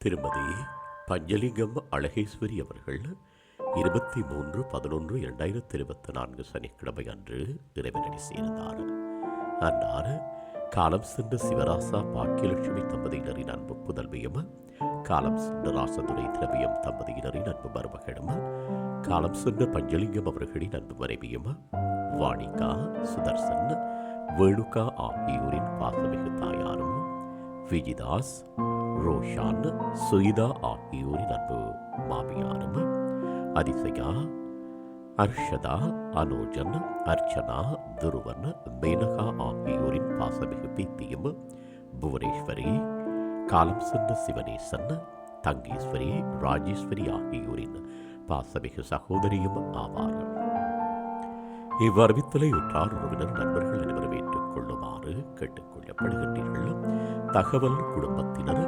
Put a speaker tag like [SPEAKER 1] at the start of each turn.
[SPEAKER 1] திருமதி பஞ்சலிங்கம் அழகேஸ்வரி அவர்கள் இருபத்தி மூன்று பதினொன்று இரண்டாயிரத்தி இருபத்தி நான்கு சனிக்கிழமை அன்று இறைவனடி சேர்ந்தார். அன்னார் காலம் சென்ற சிவராசா பாக்கியலட்சுமி தம்பதியினரின் அன்பு புதல்வியும் காலம் சென்ற ராசதுரை திரவியம் தம்பதியினரின் அன்பு மருமகளும் காலம் சென்ற பஞ்சலிங்கம் அவர்களின் அன்பு மனைவியும் வாணிகா சுதர்சன் வேணுகா ஆகியோரின் பாசமிகு தாயாரும் விஜிதாஸ் ரோஷான் சுயிதா ஆகியோரின் அன்பு மாமியாரும் அதிசயா அர்ஷதா அனோஜன் அர்ச்சனா துருவன் மேனகா ஆகியோரின் பாசமிகு பீத்தியும் புவனேஸ்வரி காலம் சென்ற சிவனேசன் தங்கேஸ்வரி ராஜேஸ்வரி ஆகியோரின் பாசமிகு சகோதரியும் ஆவார் இவ்வறிவித்தலை உற்றார் உறவினர் நண்பர்கள் அனைவரும் ஏற்றுக்கொள்ளுமாறு கேட்டுக்கொள்ளப்படுகின்றீர்கள். தகவல் குடும்பத்தினர்